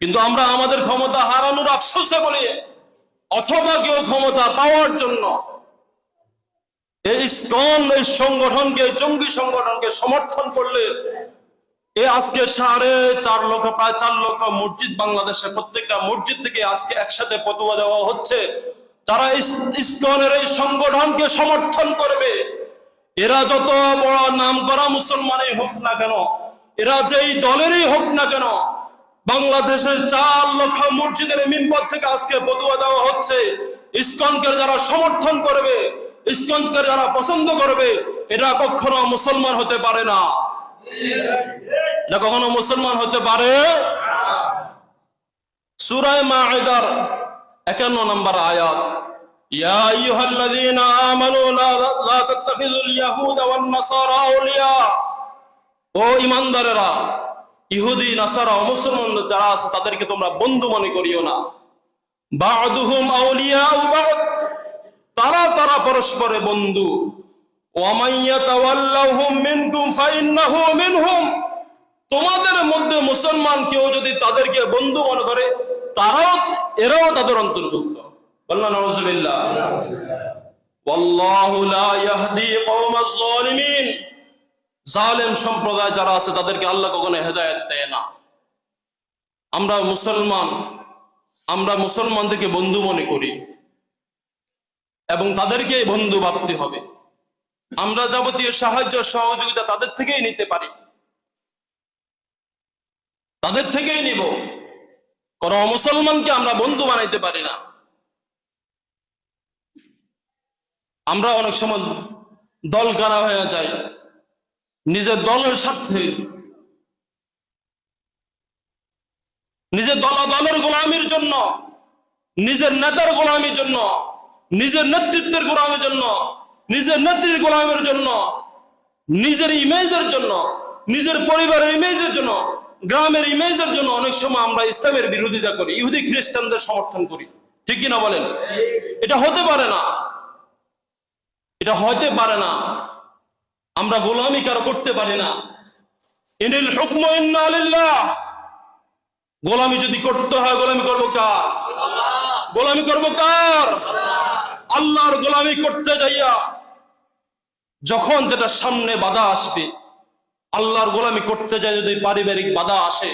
কিন্তু আমরা আমাদের ক্ষমতা হারানোর আফসোসে বলি, অথবা কেউ ক্ষমতা পাওয়ার জন্য এই ইসকন এই সংগঠনকে, জঙ্গি সংগঠনকে সমর্থন করলে, এ আজকে সাড়ে চার লক্ষ, প্রায় চার লক্ষ মসজিদ বাংলাদেশে, প্রত্যেকটা মসজিদ থেকে আজকে একসাথে পতুয়া দেওয়া হচ্ছে। ইস- ইসকনের এই সংগঠনকে সমর্থন করবে, এরা যত বড় নাম করা মুসলমানই হোক না কেন, এরা যেই দলেরই হোক না কেন বাংলাদেশের চার লক্ষ মসজিদের মিম্বর থেকে আজকে বদুয়া দেওয়া হচ্ছে। ইস্কনকে যারা সমর্থন করবে, ইস্কনকে যারা পছন্দ করবে, এরা কখনো মুসলমান হতে পারে না। এটা কখনো মুসলমান হতে পারে? সুরায় মাঈদার 51 নম্বর আয়াত। ও ঈমানদারেরা ইহুদি, নাসারা মুসলমান যারা আছে, তাদেরকে তোমরা বন্ধু মনে করিও না। বা'দুহুম আউলিয়া তারা তারা পরস্পরে বন্ধু। তোমাদের মধ্যে মুসলমান কেউ যদি তাদেরকে বন্ধু মনে করে, তারাও, এরাও তাদের অন্তর্ভুক্ত। নজরুল্লাহ জালেম সম্প্রদায় যারা আছে, তাদেরকে আল্লাহ কখনো হেদায়েত দেয় না। আমরা মুসলমান, আমরা মুসলমানদেরকে বন্ধু মনে করি এবং তাদেরকে বন্ধু ভাবতে হবে। আমরা যাবতীয় সাহায্য সহযোগিতা তাদের থেকেই নিতে পারি। তাদের থেকেই নিব। কোন মুসলমানকে আমরা বন্ধু বানাইতে পারি না। আমরা অনেক সময় দল কারা হয়ে যাই নিজের দলের স্বার্থে, নিজের দল দলের গোলামির জন্য, নিজের নেতার গোলামির জন্য, নিজের নেতৃত্বের গোলামির জন্য, নিজের নেত্রীর গোলামের জন্য, নিজের ইমেজের জন্য, নিজের পরিবারের ইমেজের জন্য, গ্রামের ইমেজের জন্য অনেক সময় আমরা ইসলামের বিরোধিতা করি, ইহুদি খ্রিস্টানদের সমর্থন করি। ঠিক কিনা বলেন? এটা হতে পারে না। এটা হতে পারে না। আমরা গোলামি কারও করতে পারি না। ইনিল হুকম গোলামি যদি করতে হয়, গোলামি করব কার? গোলামি করব কার? আল্লাহর গোলামি করতে যাইয়া যখন যেটা সামনে বাধা আসবে, আল্লাহর গোলামি করতে যাই যদি পারিবারিক বাধা আসে,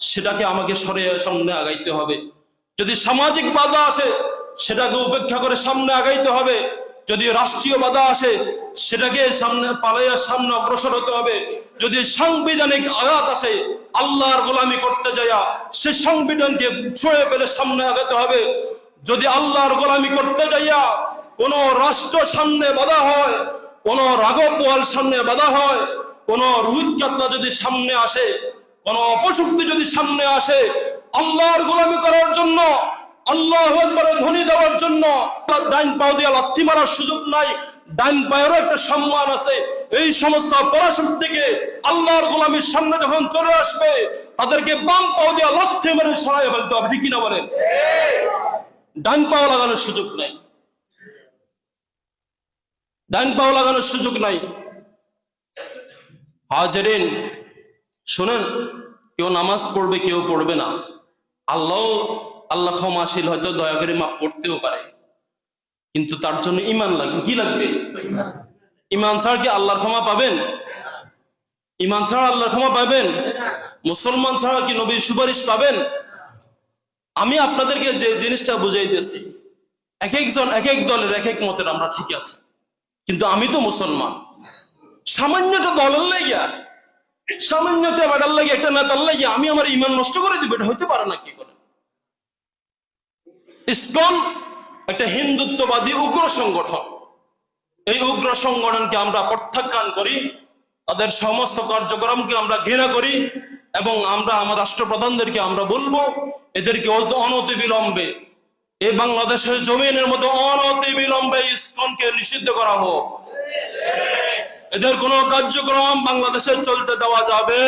সেটাকে আমাকে সরে সামনে আগাইতে হবে। যদি সামাজিক বাধা আসে, সেটাকে উপেক্ষা করে সামনে আগাইতে হবে। যদি রাষ্ট্রীয় বাধা আসে, সেটাকে সামনে পালাইয়ার সামনে অগ্রসর হতে হবে। যদি সাংবিধানিক আঘাত আসে, আল্লাহর গোলামি করতে যাইয়া সে সংবিধানকে ছুঁড়ে পেলে সামনে আগাতে হবে। যদি আল্লাহর গোলামি করতে যাইয়া কোন রাষ্ট্র সামনে বাধা হয়, কোন রাঘব পোয়াল সামনে বাধা হয়, কোন রোহিত যদি সামনে আসে, কোন অপশক্তি যদি সামনে আসে, আল্লাহর গোলামি করার জন্য আল্লাহ একবারে ধ্বনি দেওয়ার জন্য ডাইন পাও দিয়ে লাথি মারার সুযোগ নাই ডাইন পায়েরও একটা সম্মান আছে। এই সমস্ত পরাশক্তিকে আল্লাহর সামনে যখন চলে আসবে, তাদেরকে বাম পাও দিয়ে মেরে সরাই ফেলতে হবে বলেন? ডান পাও লাগানোর সুযোগ নাই। ডান পাও লাগানোর সুযোগ নাই। হাজারিন, শোনেন, কেউ নামাজ পড়বে, কেউ পড়বে না। আল্লাহ আল্লাহ ক্ষমাশীল হয়তো দয়া করে মাপ পড়তেও পারে। কিন্তু তার জন্য ইমান লাগবে। কি লাগবে? ইমান ছাড়া কি আল্লাহর ক্ষমা পাবেন? ইমান ছাড়া আল্লাহর ক্ষমা পাবেন? মুসলমান ছাড়া কি নবীর সুপারিশ পাবেন? আমি আপনাদেরকে যে জিনিসটা বুঝাইতেছি এক একজন এক এক দলের এক এক মতের আমরা ঠিক আছে। কিন্তু আমি তো মুসলমান। সামান্যটা দলের লাগিয়া সামান্যটা বেটার লাগে একটা নেতার লাগিয়া আমি আমার ইমান নষ্ট করে দিব, এটা হইতে পারে না কি করে? ইসকন একটা হিন্দুত্ববাদী উগ্র সংগঠন। এই উগ্র সংগঠনকে আমরা প্রত্যাখ্যান করি, তাদের সমস্ত কার্যক্রমকে আমরা ঘৃণা করি এবং আমরা আমার রাষ্ট্রপ্রধানদেরকে আমরা বলব, এদেরকে অত- অনতি বিলম্বে এই বাংলাদেশের জমিনের মতো অনতি বিলম্বে ইসকনকে নিষিদ্ধ করা হোক। এদের কোনো কার্যক্রম বাংলাদেশে চলতে দেওয়া যাবে